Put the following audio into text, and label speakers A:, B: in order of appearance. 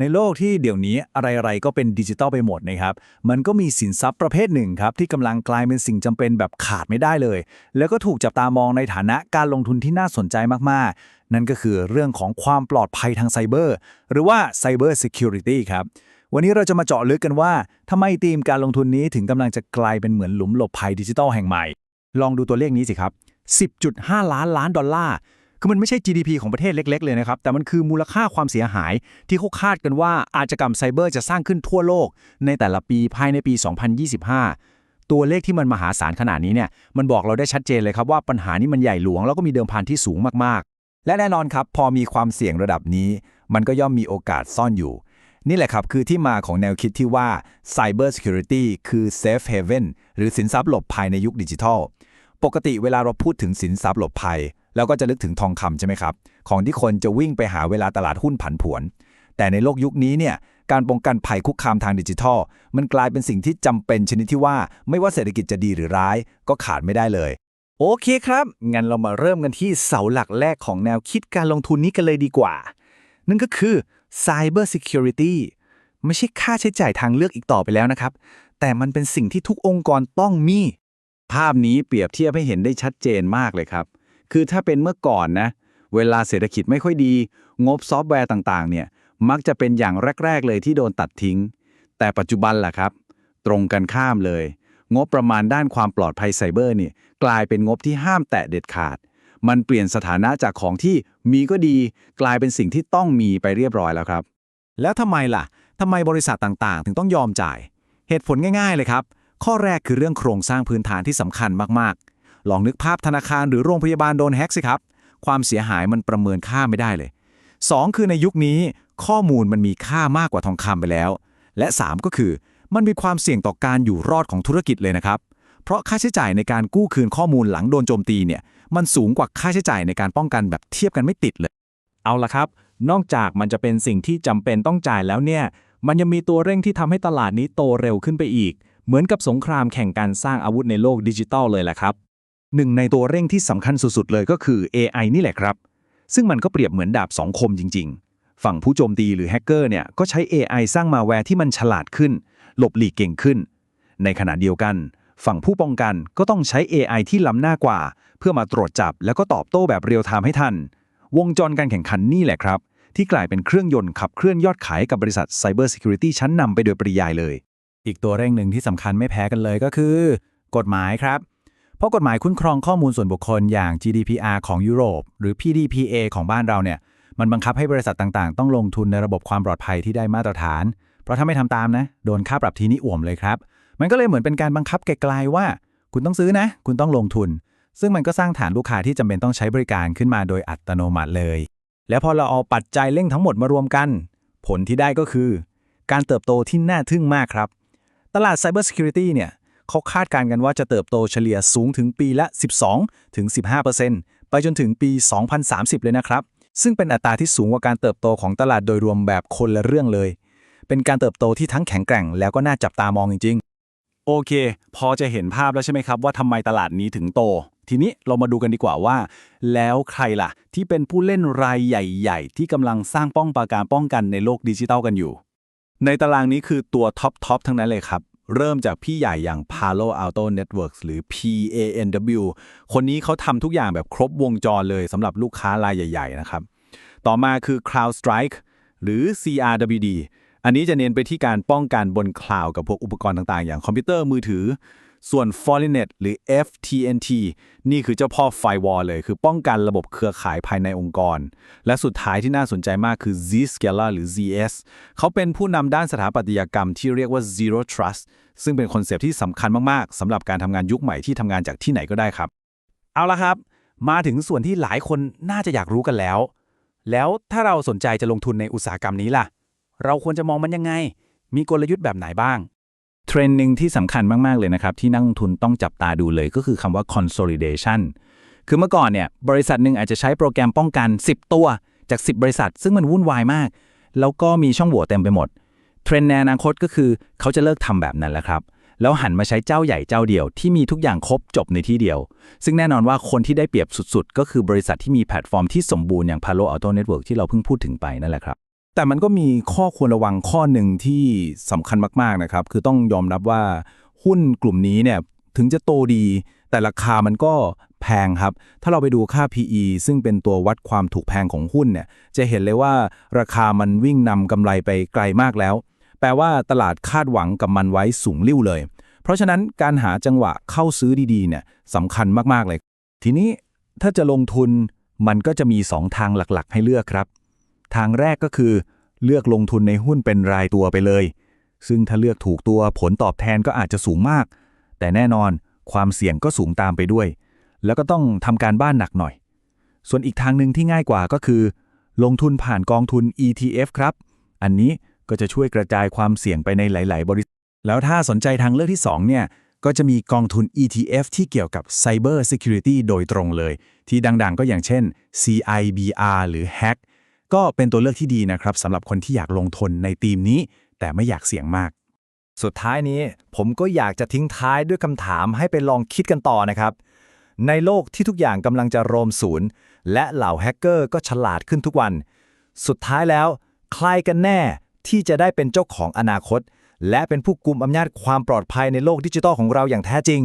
A: ในโลกที่เดี๋ยวนี้อะไรๆก็เป็นดิจิตอลไปหมดนะครับ มันก็มีสินทรัพย์ประเภทหนึ่งครับ ที่กำลังกลายเป็นสิ่งจำเป็นแบบขาดไม่ได้เลย แล้วก็ถูกจับตามองในฐานะการลงทุนที่น่าสนใจมากๆ นั่นก็คือเรื่องของความปลอดภัยทางไซเบอร์ หรือว่า Cyber Security ครับวันนี้เราจะมาเจาะลึกกันว่าทำไมธีมการลงทุนนี้ถึงกำลังจะกลายเป็นเหมือนหลุมหลบภัยดิจิทัลแห่งใหม่
B: ลองดูตัวเลขนี้สิครับ 10.5 ล้านล้านดอลลาร์ คือมันไม่ใช่ GDP ของประเทศเล็ก ๆ เลยนะครับ แต่มันคือมูลค่าความเสียหาย ที่เขาคาดกันว่าอาชญากรรมไซเบอร์จะสร้างขึ้นทั่วโลก ในแต่ละปีภายในปี 2025 ตัวเลขที่มันมหาศาลขนาดนี้เนี่ยมันบอกเราได้ชัดเจนเลยครับว่าปัญหานี้มันใหญ่หลวงแล้วก็มีเดิมพันที่สูงมากๆ
C: และแน่นอนครับพอมีความเสี่ยงระดับนี้ มันก็ย่อมมีโอกาสซ่อนอยู่ นี่แหละครับคือที่มาของแนวคิดที่ว่า Cyber Security คือ Safe Haven หรือสินทรัพย์หลบภัยในยุคดิจิทัล ปกติเวลาเราพูดถึงสินทรัพย์หลบภัย เราก็จะนึกถึงทองคำใช่ไหมครับ ของที่คนจะวิ่งไปหาเวลาตลาดหุ้นผันผวน แต่ในโลกยุคนี้เนี่ยการป้องกันภัยคุกคามทางดิจิทัล มันกลายเป็นสิ่งที่จำเป็นชนิดที่ว่าไม่ว่าเศรษฐกิจจะดีหรือร้าย ก็ขาดไม่ได้เลย
A: โอเคครับ งั้นเรามาเริ่มกันที่เสาหลักแรกของแนวคิดการลงทุนนี้กันเลยดีกว่า นั่นก็คือ Cyber Security ไม่ใช่ค่าใช้จ่ายทางเลือกอีกต่อไปแล้วนะครับ แต่มันเป็นสิ่งที่ทุกองค์กรต้องมี
B: ภาพนี้เปรียบเทียบให้เห็นได้ชัดเจนมากเลยครับ คือถ้าเป็นเมื่อก่อนนะ เวลาเศรษฐกิจไม่ค่อยดี งบซอฟต์แวร์ต่างๆ เนี่ย มักจะเป็นอย่างแรก ๆ เลยที่โดนตัดทิ้ง แต่ปัจจุบันล่ะครับ ตรงกันข้ามเลย งบประมาณด้านความปลอดภัยไซเบอร์เนี่ยกลายเป็นงบที่ห้ามแตะเด็ดขาด มันเปลี่ยนสถานะจากของที่มีก็ดี กลายเป็นสิ่งที่ต้องมีไปเรียบร้อยแล้วครับ แล้วทำไมล่ะทำไมบริษัทต่างๆ ถึงต้องยอมจ่าย เหตุผลง่าย ๆ เลยครับ ข้อแรกคือเรื่องโครงสร้างพื้นฐานที่สำคัญมากๆ ลองนึกภาพธนาคารหรือโรงพยาบาลโดนแฮ็กสิครับ ความเสียหายมันประเมินค่าไม่ได้เลย 2 คือในยุคนี้ข้อมูลมันมีค่ามากกว่าทองคำไปแล้ว และ 3 ก็คือ มันมีความเสี่ยงต่อการอยู่รอดของธุรกิจเลยนะครับ เพราะค่าใช้จ่ายในการกู้คืนข้อมูลหลังโดนโจมตีเนี่ยมันสูงกว่าค่าใช้จ่ายในการป้องกันแบบเทียบกันไม่ติดเลย
D: เอาละครับ นอกจากมันจะเป็นสิ่งที่จำเป็นต้องจ่ายแล้วเนี่ย มันยังมีตัวเร่งที่ทำให้ตลาดนี้โตเร็วขึ้นไปอีก เหมือนกับสงครามแข่งการสร้างอาวุธในโลกดิจิทัลเลยแหละครับ
B: หนึ่งในตัวเร่งที่สำคัญสุดๆเลยก็คือ AI นี่แหละครับ ซึ่งมันก็เปรียบเหมือนดาบสองคมจริง ๆ ฝั่งผู้โจมตีหรือแฮกเกอร์เนี่ยก็ใช้ AI สร้างมาแวร์ที่มันฉลาดขึ้น หลบหลีกเก่งขึ้น ในขณะเดียวกัน ฝั่งผู้ป้องกันก็ต้องใช้ AI ที่ล้ำหน้ากว่า เพื่อมาตรวจจับ แล้วก็ตอบโต้แบบเรียลไทม์ให้ทัน วงจรการแข่งขันนี่แหละครับ ที่กลายเป็นเครื่องยนต์ขับเคลื่อนยอดขายกับบริษัท Cyber Security ชั้นนำไปโดยปริยายเลย
A: อีกตัวเร่งหนึ่งที่สำคัญไม่แพ้กันเลยก็คือ กฎหมายครับ เพราะกฎหมายคุ้มครองข้อมูลส่วนบุคคลอย่าง GDPR ของยุโรป หรือ PDPA ของบ้านเราเนี่ย มันบังคับให้บริษัทต่างๆ ต้องลงทุนในระบบความปลอดภัยที่ได้มาตรฐาน เพราะถ้าไม่ทำตามนะ โดนค่าปรับทีนี้อ่วมเลยครับ มันก็เลยเหมือนเป็นการบังคับไกลๆว่า คุณต้องซื้อนะ คุณต้องลงทุน ซึ่งมันก็สร้างฐานลูกค้าที่จำเป็นต้องใช้บริการขึ้นมาโดยอัตโนมัติเลย แล้วพอเราเอาปัจจัยเร่งทั้งหมดมารวมกัน ผลที่ได้ก็คือ การเติบโตที่น่าทึ่งมากครับ ตลาด Cyber Security เนี่ย เขาคาดการณ์กันว่าจะเติบโตเฉลี่ยสูงถึงปีละ 12 ถึง 15%ไปจนถึงปี 2030 เลยนะครับ ซึ่งเป็นอัตราที่สูงกว่าการเติบโตของตลาดโดยรวมแบบคนละเรื่องเลย เป็นการเติบโตที่ทั้งแข็งแกร่ง แล้วก็น่าจับตามองจริง ๆ โอเค พอจะเห็นภาพแล้วใช่ไหมครับว่าทำไมตลาดนี้ถึงโต ทีนี้เรามาดูกันดีกว่าว่า แล้วใครล่ะ ที่เป็นผู้เล่นรายใหญ่ ๆ ที่กำลังสร้างป้องปราการป้องกันในโลกดิจิทัลกันอยู่ ในตารางนี้คือตัวท็อปทอปทั้งนั้นเลยครับ เริ่มจากพี่ใหญ่อย่าง Palo Alto Networks หรือ PANW คนนี้เขาทำทุกอย่างแบบครบวงจรเลยสำหรับลูกค้ารายใหญ่ ๆ นะครับ ต่อมาคือ CrowdStrike หรือ CRWD อันนี้จะเน้นไปที่การป้องกันบนคลาวด์กับพวกอุปกรณ์ต่างๆ อย่างคอมพิวเตอร์มือถือ ส่วน f o r i n e t หรือ FTNT นี่คือเจ้าพ่อ Firewall เลย คือป้องกันระบบเครือข่ายภายในองค์กร และสุดท้ายที่น่าสนใจมากคือ Zscaler หรือ ZS เขาเป็นผู้นำด้านสถาปัตยกรรมที่เรียกว่า Zero Trust ซึ่งเป็นคอนเซปต์ที่สำคัญมาก ๆสำหรับการทำงานยุคใหม่ที่ทำงานจากที่ไหนก็ได้ครับ
D: เอาละครับ มาถึงส่วนที่หลายคนน่าจะอยากรู้กันแล้ว แล้วถ้าเราสนใจจะลงทุนในอุตสาหกรรมนี้ล่ะ เราควรจะมองมันยังไง มีกลยุทธ์แบบไหนบ้าง
A: เทรนด์หนึ่งที่สำคัญมาก ๆ เลยนะครับ ที่นักลงทุนต้องจับตาดูเลยก็คือคำว่า consolidation คือเมื่อก่อนเนี่ยบริษัทหนึ่งอาจจะใช้โปรแกรมป้องกัน 10 ตัวจาก 10 บริษัท ซึ่งมันวุ่นวายมาก แล้วก็มีช่องโหว่เต็มไปหมด เทรนด์ในอนาคตก็คือเขาจะเลิกทำแบบนั้นแล้วครับ แล้วหันมาใช้เจ้าใหญ่เจ้าเดียวที่มีทุกอย่างครบจบในที่เดียว ซึ่งแน่นอนว่าคนที่ได้เปรียบสุด ๆ ก็คือบริษัทที่มีแพลตฟอร์มที่สมบูรณ์อย่าง Palo Alto Network ที่เราเพิ่งพูดถึงไปนั่นแหละครับ แต่มันก็มีข้อควรระวังข้อหนึ่งที่สำคัญมากๆนะครับ คือต้องยอมรับว่าหุ้นกลุ่มนี้เนี่ยถึงจะโตดี แต่ราคามันก็แพงครับ ถ้าเราไปดูค่า PE ซึ่งเป็นตัววัดความถูกแพงของหุ้นเนี่ย จะเห็นเลยว่าราคามันวิ่งนำกำไรไปไกลมากแล้ว แปลว่าตลาดคาดหวังกับมันไว้สูงลิ่วเลย เพราะฉะนั้นการหาจังหวะเข้าซื้อดีๆเนี่ยสำคัญมากๆเลย
C: ทีนี้ถ้าจะลงทุนมันก็จะมี 2 ทางหลักๆ ให้เลือกครับ ทางแรกก็คือ เลือกลงทุนในหุ้นเป็นรายตัวไปเลย ซึ่งถ้าเลือกถูกตัวผลตอบแทนก็อาจจะสูงมาก แต่แน่นอนความเสี่ยงก็สูงตามไปด้วย แล้วก็ต้องทำการบ้านหนักหน่อย ส่วนอีกทางหนึ่งที่ง่ายกว่าก็คือ ลงทุนผ่านกองทุน ETF ครับ อันนี้ก็จะช่วยกระจายความเสี่ยงไปในหลาย ๆ บริษัท
A: แล้วถ้าสนใจทางเลือกที่ 2 เนี่ย ก็จะมีกองทุน ETF ที่เกี่ยวกับ Cyber Security โดยตรงเลย ที่ดัง ๆ ก็อย่างเช่น CIBR หรือ Hack ก็เป็นตัวเลือกที่ดีนะครับสำหรับคนที่อยากลงทุนในธีมนี้ แต่ไม่อยากเสี่ยงมาก
C: สุดท้ายนี้ผมก็อยากจะทิ้งท้ายด้วยคำถามให้ไปลองคิดกันต่อนะครับ ในโลกที่ทุกอย่างกำลังจะโรมศูนย์ และเหล่าแฮกเกอร์ก็ฉลาดขึ้นทุกวัน สุดท้ายแล้ว ใครกันแน่ที่จะได้เป็นเจ้าของอนาคต และเป็นผู้กุมอำนาจความปลอดภัยในโลกดิจิทัลของเราอย่างแท้จริง